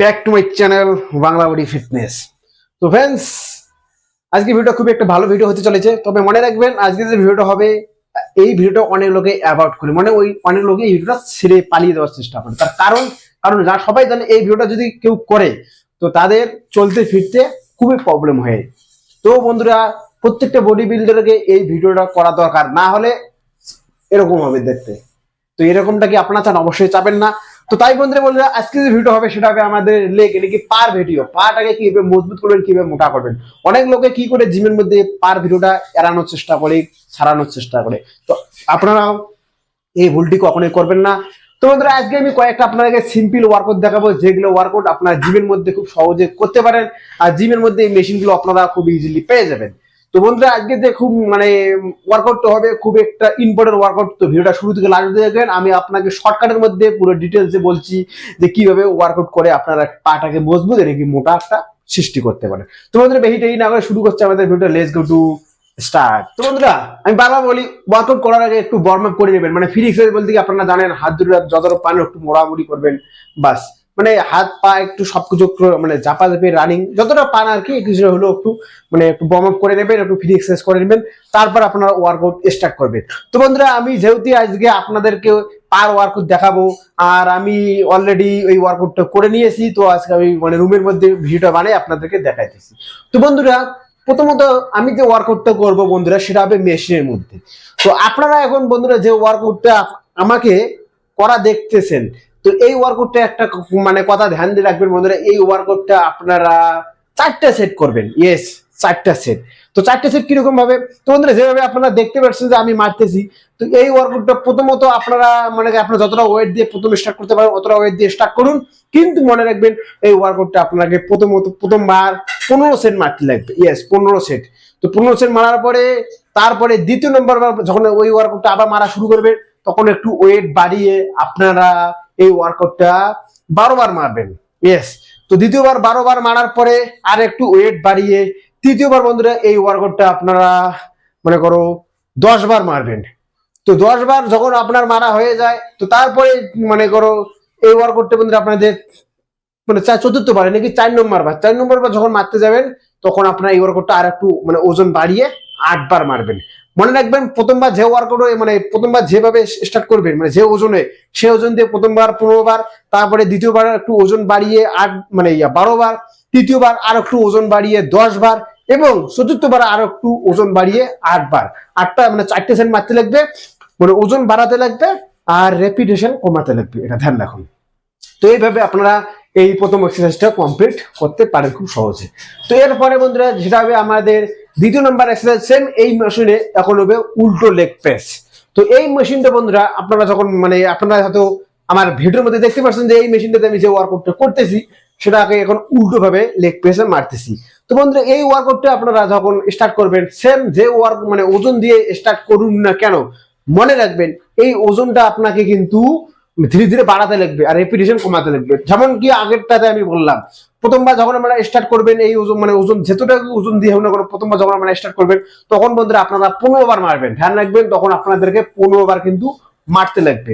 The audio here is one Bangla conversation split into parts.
Back to channel Bangla fitness তো একটা ভালো ভিডিও হতে চলেছে। তবে মনে রাখবেন হবে, এই অনেক লোকে করে। মানে ওই অনেক ভিডিওটা ছেড়ে পালিয়ে দেওয়ার চেষ্টা করে। তার কারণ কারণ যা সবাই জানে, এই ভিডিওটা যদি কেউ করে, তো তাদের চলতে ফিরতে খুবই প্রবলেম হয়। তো বন্ধুরা প্রত্যেকটা বডি বিল্ডারকে এই ভিডিওটা করা দরকার। না হলে এরকম হবে দেখতে। তো এরকমটা কি আপনার চান? অবশ্যই চাবেন না। তো তাই বন্ধুরা বন্ধুরা, আজকে যে ভিডিও হবে, সেটা হবে আমাদের লেগ, এটা কি পার ভিডিও? পাটাকে কীভাবে মজবুত করবেন, কীভাবে মোটা করবেন? অনেক লোকে কি করে জিমের মধ্যে পার ভিডিওটা এড়ানোর চেষ্টা করে, ছাড়ানোর চেষ্টা করে। তো আপনারাও এই ভুলটি কখনোই করবেন না। তো বন্ধুরা, আজকে আমি কয়েকটা আপনাদেরকে সিম্পল ওয়ার্কআউট দেখাবো, যেগুলো ওয়ার্কআউট আপনারা জিমের মধ্যে খুব সহজে করতে পারেন। আর জিমের মধ্যে এই মেশিনগুলো আপনারা খুব ইজিলি পেয়ে যাবেন। তো বন্ধুরা, আজকে যে খুব মানে ওয়ার্কআউটটা হবে, খুব একটা ইম্পর্টেন্ট ওয়ার্কআউট তো ভিডিওটা শুরু থেকে লাস্ট দেখবেন। আমি আপনাকে শর্টকাটের মধ্যে পুরো ডিটেলসে বলছি যে কীভাবে ওয়ার্কআউট করে আপনারা পাটাকে মজবুত রেখে মোটা একটা সৃষ্টি করতে পারে। তো বন্ধুরা দেরি না করে শুরু করছে আমাদের video let's go to start তো বন্ধুরা, আমি বারবার বলি ওয়ার্কআউট করার আগে একটু ওয়ার্ম আপ করে নেবেন। মানে ফ্রি এক্সারসাইজ বলতে কি আপনারা জানেন, হাত দুটো যতটা পান একটু মোড়ামুড়ি করবেন, বাস। মানে হাত পা একটু সবকিছু মানে জাপা জাপি রানিং যতটা পান আর কি কিছুটা হলো একটু মানে একটু বম আপ করে নেবেন, একটু ফ্রি এক্সারসাইজ করে নেবেন, তারপর আপনারা ওয়ার্কআউট স্টার্ট করবেন। তো বন্ধুরা, আমি যেহেতু আজকে আপনাদেরকে পার ওয়ার্কআউট দেখাবো, আর আমি অলরেডি ওই ওয়ার্কআউটটা করে নিয়েছি, তো আজকে আমি মানে রুমের মধ্যে ভিডিওটা বানিয়ে আপনাদেরকে দেখাইতেছি। তো বন্ধুরা, প্রথমত আমি যে ওয়ার্কআউটটা করব বন্ধুরা, সেটা হবে মেশিনের মধ্যে। তো আপনারা এখন বন্ধুরা যে ওয়ার্কআউটটা আমাকে করা দেখতেছেন তো এই ওয়ার্কআউটটা একটা মানে কথা ধ্যান দিয়ে রাখবেন বন্ধুরা, এই ওয়ার্কআউটটা আপনারা চারটা সেট করবেন। ইয়েস চারটা সেট তো চারটা সেট কীরকম ভাবে? তো বন্ধুরা, যেভাবে আপনারা দেখতে পাচ্ছেন যে আমি মারতেছি, তো এই ওয়ার্কআউটটা প্রথমত আপনারা মানে আপনারা যতটা ওয়েট দিয়ে প্রথমে স্টার্ট করতে পারেন অতটা ওয়েট দিয়ে স্টার্ট করুন। কিন্তু মনে রাখবেন, এই ওয়ার্কআউটটা আপনাকে প্রথমত, প্রথমবার পনেরো সেট মারতে লাগবে। ইয়েস পনেরো সেট তো পনেরো সেট মারার পরে, তারপরে দ্বিতীয় নম্বর যখন ওই ওয়ার্কআউটটা আবার মারা শুরু করবে, তখন একটু ওয়েট বাড়িয়ে আপনারা এই ওয়ার্কআউটটা বারো বার মারবেন। ইয়েস তো দ্বিতীয়বার বারো বার মারার পরে আর একটু ওয়েট বাড়িয়ে তৃতীয়বার বন্ধুরা এই ওয়ার্কআউটটা আপনারা মনে করো দশ বার মারবেন। তো দশ বার যখন আপনার মারা হয়ে যায়, তো তারপরে মনে করো এই ওয়ার্কআউটটা বন্ধুরা আপনাদের মানে চার চতুর্থ বারে নাকি চার নম্বর বার। চার নম্বর বার যখন মারতে যাবেন, তখন আপনার এই ওয়ার্কআউটটা আর একটু মানে ওজন বাড়িয়ে আটবার মারবেন। মনে রাখবেন, প্রথমবার যে ওয়ার্কআউট মানে প্রথমবার যেভাবে স্টার্ট করবেন মানে যে ওজনে, সে ওজন দিয়ে প্রথমবার পনেরো বার তারপরে দ্বিতীয়বার একটু ওজন বাড়িয়ে আট মানে বারো বার তৃতীয়বার আর একটু ওজন বাড়িয়ে দশ বার এবং চতুর্থবার আর একটু ওজন বাড়িয়ে আট বার আটটা মানে চারটে সেট মারতে লাগবে মানে ওজন বাড়াতে লাগবে, আর রেপিটেশন কমাতে লাগবে, এটা ধ্যান রাখুন। তো এইভাবে আপনারা এই প্রথম এক্সারসাইজটা কমপ্লিট করতে পারেন খুব সহজে। তো এরপরে বন্ধুরা, যেটা হবে আমাদের দ্বিতীয় নম্বর এক্সারসাইজ সেম এই মেশিনে এখন হবে উল্টো লেগ প্রেস তো এই মেশিনটা বন্ধুরা, আপনারা যখন মানে আপনারা হয়তো আমার ভিডিওর মধ্যে দেখতে পাচ্ছেন যে এই মেশিনটাতে আমি যে ওয়ার্কআউটটা করতেছি, সেটাকে এখন উল্টো ভাবে লেগ প্রেসে মারতেছি। তো বন্ধুরা, এই ওয়ার্কআউটটা আপনারা যখন স্টার্ট করবেন সেম যে ওয়ার্ক মানে ওজন দিয়ে স্টার্ট করুন না কেন, মনে রাখবেন, এই ওজনটা আপনাকে কিন্তু ধীরে ধীরে বাড়াতে লাগবে আর রেপিটেশন কমাতে লাগবে। যেমন কি আগেরটাতে আমি বললাম, প্রথমবার যখন আমরা স্টার্ট করবেন এই ওজন মানে ওজন, যেতটা ওজন দিয়ে হোক না কোনো, প্রথমবার যখন আমরা স্টার্ট করবেন, তখন বন্ধুরা আপনারা পনেরো বার মারবেন। ধ্যান রাখবেন, তখন আপনাদেরকে পনেরো বার কিন্তু মারতে লাগবে।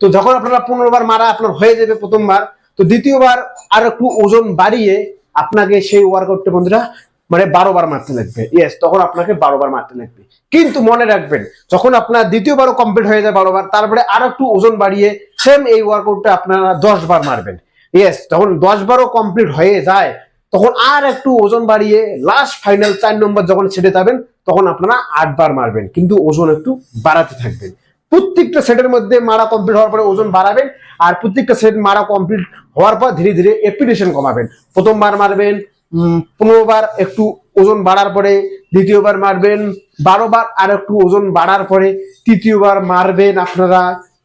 তো যখন আপনারা পনেরো বার মারা আপনার হয়ে যাবে প্রথমবার, তো দ্বিতীয়বার আর একটু ওজন বাড়িয়ে আপনাকে সেই ওয়ার্কআউটটা বন্ধুরা মানে বারো বার মারতে লাগবে। ইয়েস তখন আপনাকে বারো বার মারতে লাগবে। কিন্তু মনে রাখবেন, যখন আপনার দ্বিতীয়বারও কমপ্লিট হয়ে যায় বারো বার, তারপরে আর একটু ওজন বাড়িয়ে সেম এই ওয়ার্কআউটটা আপনারা দশ বার মারবেন। ইয়েস যখন দশ বারও কমপ্লিট হয়ে যায়, তখন আর একটু ওজন বাড়িয়ে লাস্ট ফাইনাল চার নম্বর যখন ছেড়ে যাবেন, তখন আপনারা আট বার মারবেন। কিন্তু ওজন একটু বাড়াতে থাকবেন। প্রত্যেকটা সেটের মধ্যে মারা কমপ্লিট হওয়ার পরে ওজন বাড়াবেন আর প্রত্যেকটা সেট মারা কমপ্লিট হওয়ার পর ধীরে ধীরে এপিটেশন কমাবেন। প্রথমবার মারবেন পনেরো বার একটু ওজন বাড়ার পরে, দ্বিতীয়বার মারবেন বারো বার আর একটু ওজন বাড়ার পরে, তৃতীয়বার মারবেন আপনারা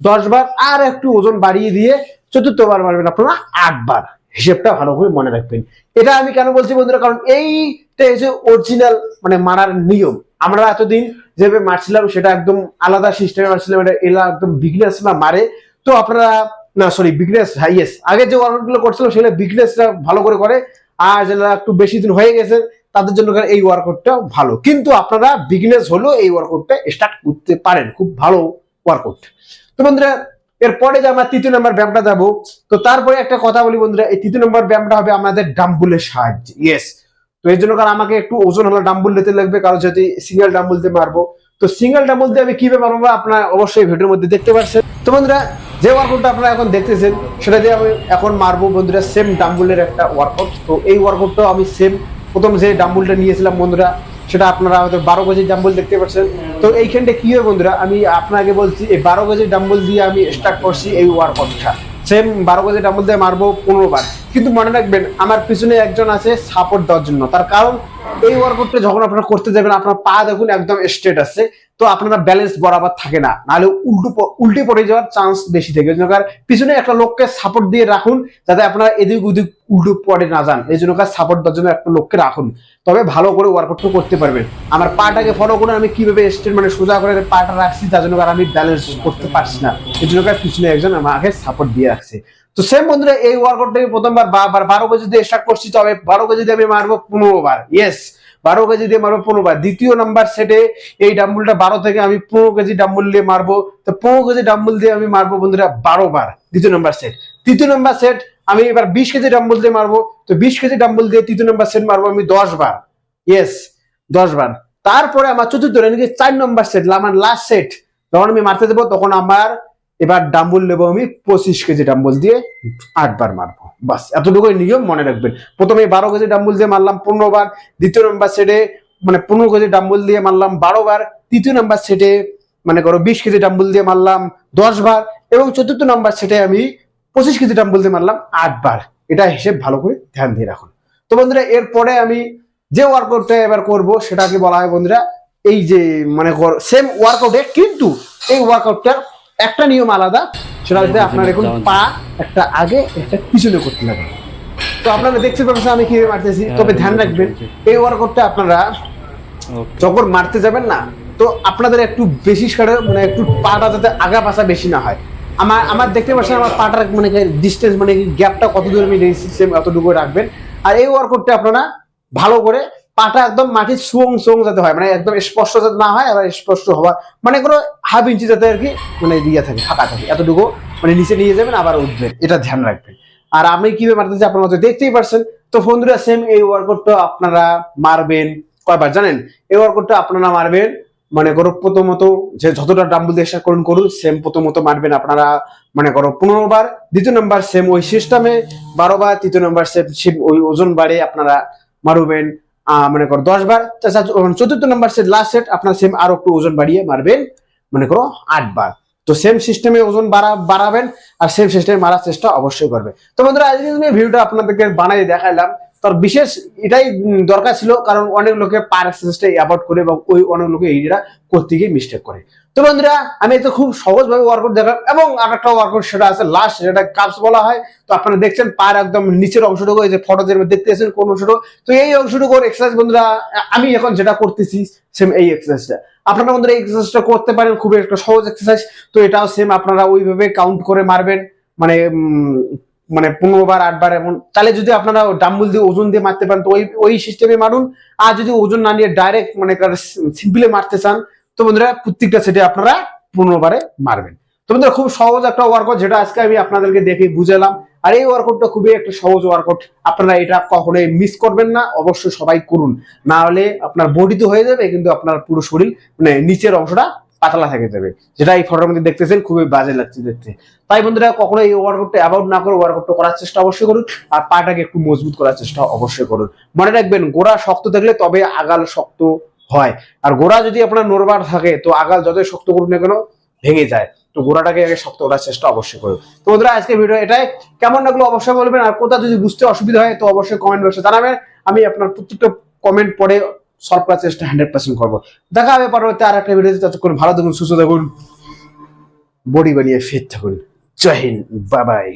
দশ বার আর একটু ওজন বাড়িয়ে দিয়ে চতুর্থবার মারবেন আপনারা আট বার হিসেবটা ভালো করে মনে রাখবেন। এটা আমি কেন বলছি বন্ধুরা? কারণ এইটা হচ্ছে অরিজিনাল মানে মারার নিয়ম। আমরা এতদিন যেভাবে মারছিলাম, সেটা একদম আলাদা সিস্টেমে মারছিলাম, এটা এলা একদম বিগনেসরা মারে। তো আপনারা, না সরি বিগনেস হাইয়েস্ট আগে যে ওয়ার্কআউটগুলো করছিল, সেগুলো বিগনেসরা ভালো করে করে আর যেটা একটু বেশি দিন হয়ে গেছে, তাদের জন্য এই ওয়ার্কআউটটা ভালো। কিন্তু আপনারা বিগনেস হলেও এই ওয়ার্কআউটটা স্টার্ট করতে পারেন। খুব ভালো ওয়ার্কআউট তো বন্ধুরা, এরপরে যে আমরা তৃতীয় নম্বর ব্যায়ামটা যাব তো তারপরে একটা কথা বলি বন্ধুরা, এই তৃতীয় নম্বর ব্যায়ামটা হবে আমাদের ডাম্বুলের সাহায্যে। ইয়েস তো এর জন্য কারণ আমাকে একটু ওজন হলো ডাম্বুল নিতে লাগবে, কারণ যদি সিঙ্গেল ডাম্বুল দিয়ে মারবো। তো সিঙ্গেল ডাম্বুল দিয়ে আমি কীভাবে মারবো আপনারা অবশ্যই ভিডিওর মধ্যে দেখতে পাচ্ছেন। তো বন্ধুরা যে ওয়ার্কআউটটা আপনারা এখন দেখতেছেন, সেটা দিয়ে আমি এখন মারবো। বন্ধুরা সেম ডাম্বুলের একটা ওয়ার্কআউট তো এই ওয়ার্কআউটটা আমি সেম প্রথম যে ডাম্বুলটা নিয়েছিলাম, বন্ধুরা, সেটা আপনারা হয়তো বারো গজের ডাম্বল দেখতে পাচ্ছেন। তো এইখানটা কী হয়, বন্ধুরা, আমি আপনাকে বলছি, এই বারো গজের ডাম্বল দিয়ে আমি স্টার্ট করছি এই ওয়ার্কআউটটা সেম বারো কেজি ডাম্বল দিয়ে মারবো পনেরো বার। কিন্তু মনে রাখবেন, আমার পিছনে একজন আছে সাপোর্ট দেওয়ার জন্য। তার কারণ, এই ওয়ার্কআউটটা যখন আপনারা করতে যাবেন, আপনার পা দেখুন একদম স্ট্রেট আছে, তো আপনারা ব্যালেন্স বরাবর থাকে না। নাহলে উল্টো উল্টে পড়ে যাওয়ার চান্স বেশি থাকে। এই জন্য পিছনে একটা লোককে সাপোর্ট দিয়ে রাখুন, যাতে আপনারা এদিক ওদিক উল্টো পড়ে না যান। এই জন্য সাপোর্ট দেওয়ার জন্য একটা লোককে রাখুন। তবে ভালো করে ওয়ার্কআউটটা করতে পারবেন। আমার পাটাকে ফলো করে আমি কীভাবে স্ট্রেট মানে সোজা করে পাটা রাখছি, তার জন্য আমি ব্যালেন্স করতে পারছি না। এই জন্য পিছনে একজন আমাকে সাপোর্ট দিয়ে রাখছে। তো সেম বন্ধুরা, এই ওয়ার্কআউটটাকে প্রথমবার বা- বা- বারো কেজি দিয়ে স্টার্ট করছি, তবে বারো কেজি দিয়ে আমি মারবো পনেরো বার ইয়েস বারো কেজি দিয়ে মারবো পনেরো বার দ্বিতীয় নাম্বার সেটে এই ডাম্বুলটা বারো থেকে আমি পনেরো কেজি ডাম্বুল দিয়ে মারবো। তো পনেরো কেজি ডাম্বুল দিয়ে আমি মারবো বন্ধুরা বারো বার দ্বিতীয় নাম্বার সেট তৃতীয় নাম্বার সেট আমি এবার বিশ কেজি ডাম্বুল দিয়ে মারবো। তো বিশ কেজি ডাম্বুল দিয়ে তৃতীয় নাম্বার সেট মারবো আমি দশ বার ইয়েস দশ বার তারপরে আমার চতুর্থ নাকি চার নম্বর সেট আমার লাস্ট সেট যখন আমি মারতে দেবো, তখন আমার এবার ডাম্বুল নেব আমি পঁচিশ কেজি ডাম্বুল দিয়ে আটবার মারবো। বাস, এতটুকুই নিয়ম, মনে রাখবেন। প্রথমে বারো কেজি ডাম্বুল দিয়ে মারলাম পনেরো বার দ্বিতীয় নম্বর সেটে মানে পনেরো কেজি ডাম্বুল দিয়ে মারলাম বারো বার তৃতীয় নম্বর সেটে মানে করো বিশ কেজি ডাম্বুল দিয়ে মারলাম দশ বার এবং চতুর্থ নম্বর সেটে আমি পঁচিশ কেজি ডাম্বুল দিয়ে মারলাম আট বার এটা হিসেব ভালো করে ধ্যান দিয়ে রাখুন। তো বন্ধুরা, এরপরে আমি যে ওয়ার্কআউটটা এবার করব, সেটাকে বলা হয় বন্ধুরা, এই যে মানে সেম ওয়ার্কআউটে কিন্তু এই ওয়ার্কআউটটার একটা নিয়ম আলাদা সেটা হচ্ছে আপনার এখন পা একটা আগে একটা পিছনে করতে লাগে তো আপনারা দেখতে পাচ্ছেন আমি কীভাবে মারতেছি? তবে ধ্যান রাখবেন এই ওয়ার্কআউটটা আপনারা যখন মারতে যাবেন না তো আপনাদের একটু বেশি সারে মানে একটু পাটা যাতে আগা পাশা বেশি না হয়। আমার আমার দেখতে পাচ্ছেন আমার পাটার মানে ডিস্টেন্স মানে গ্যাপটা কত দূর আমি রেখেছি সেম অতটুকু রাখবেন। আর এই ওয়ার্কআউটটা আপনারা ভালো করে পাটা একদম মাটির সুং সুং যাতে হয় মানে একদম স্পষ্ট যাতে না হয়, আবার স্পষ্ট হওয়া মানে কোনো হাফ ইঞ্চি যাতে আর কি মানে দিয়ে থাকে, ফাঁকা থাকে। এতটুকু মানে নিচে নিয়ে যাবেন, আবার উঠবেন। এটা ধ্যান রাখবেন। আর আমি কীভাবে মারতেছি আপনার মধ্যে দেখতেই পারছেন। তো বন্ধুরা সেম এই ওয়ার্কআউটটা আপনারা মারবেন কয়বার জানেন? এই ওয়ার্কআউটটা আপনারা মারবেন মানে করো প্রথমত যে যতটা ডাম্বল দিয়ে করুন করুন সেম প্রথমত মারবেন আপনারা মানে করো পনেরো বার। দ্বিতীয় নাম্বার সেম ওই সিস্টেমে বারো বার, তৃতীয় নাম্বার সেম ওই ওজন বাড়ে আপনারা মারবেন। মনে করো দশ বার চতুর্থ নম্বর সেট লাস্ট সেট আপনার সেম আরও একটু ওজন বাড়িয়ে মারবেন, মনে করো আট বার। তো সেম সিস্টেমে ওজন বাড়া, বাড়াবেন আর সেম সিস্টেমে মারার চেষ্টা অবশ্যই করবে। তো বন্ধুরা, আজকে আমি ভিডিওটা আপনাদেরকে বানাই দেখাইলাম। তার বিশেষ এটাই দরকার ছিল, কারণ অনেক লোকে পার এক্সারসাইজটা অ্যাভয়েড করে এবং ওই অনেক লোকে এইটা করতে গিয়ে মিস্টেক করে। তো বন্ধুরা, আমি তো খুব সহজভাবে ওয়ার্কআউট দেখালাম এবং আর একটা ওয়ার্কআউট সেটা আছে লাস্ট যেটা কাপস বলা হয়। তো আপনারা দেখছেন পায়ের একদম নিচের অংশটুকু, এই যে ফটো দেখতে আছেন কোন অংশটুকু। তো এই অংশটুকু এক্সারসাইজ বন্ধুরা, আমি এখন যেটা করতেছি সেম এই এক্সারসাইজটা আপনারা বন্ধুরা এই এক্সারসাইজটা করতে পারেন, খুবই একটা সহজ এক্সারসাইজ তো এটাও সেম আপনারা ওইভাবে কাউন্ট করে মারবেন মানে মানে পনেরো বার, আট বার এমন। তাহলে যদি আপনারা ডাম্বুল দিয়ে ওজন দিয়ে মারতে পারেন, তো ওই ওই সিস্টেমে মারুন। আর যদি ওজন না নিয়ে ডাইরেক্ট মানে সিম্পলে মারতে চান তো বন্ধুরা, প্রত্যেকটা সেটে আপনারা পনেরো বারে মারবেন। তো বন্ধুরা, খুব সহজ একটা ওয়ার্কআউট যেটা আজকে আমি আপনাদেরকে দেখে বুঝালাম। আর এই ওয়ার্কআউটটা খুবই একটা সহজ ওয়ার্কআউট আপনারা এটা কখনোই মিস করবেন না, অবশ্যই সবাই করুন। না হলে আপনার বডি তো হয়ে যাবে, কিন্তু আপনার পুরো শরীর মানে নিচের অংশটা পাতলা থেকে যাবে। যেটা এই ফটোর মধ্যে দেখতেছেন, খুবই বাজে লাগছে দেখতে। তাই বন্ধুরা কখনো এই ওয়ার্কআউটটা অ্যাভয়েড না করে ওয়ার্কআউটটা করার চেষ্টা অবশ্যই করুন। আর পাটাকে একটু মজবুত করার চেষ্টা অবশ্যই করুন। মনে রাখবেন, গোড়া শক্ত থাকলে তবে আগাল শক্ত হয়। আর গোড়া যদি আপনার নড়বার থাকে, তো আগাল যতই শক্ত করুন না কেন, ভেঙে যায়। তো গোড়াটাকে আগে শক্ত করার চেষ্টা অবশ্যই করুন। তো বন্ধুরা আজকে ভিডিও এটাই। কেমন লাগল অবশ্যই বলবেন, আর কোথাও যদি বুঝতে অসুবিধা হয়, তো অবশ্যই কমেন্ট বক্সে জানাবেন। আমি আপনার প্রত্যেকটা কমেন্ট পড়ে সলভ করার চেষ্টা হান্ড্রেড পার্সেন্ট করব। দেখা হবে পরবর্তী আর একটা ভিডিওতে। ততক্ষণ ভালো থাকুন, সুস্থ থাকুন, বডি বানিয়ে ফিট থাকুন। জয় হিন্দ বাই বাই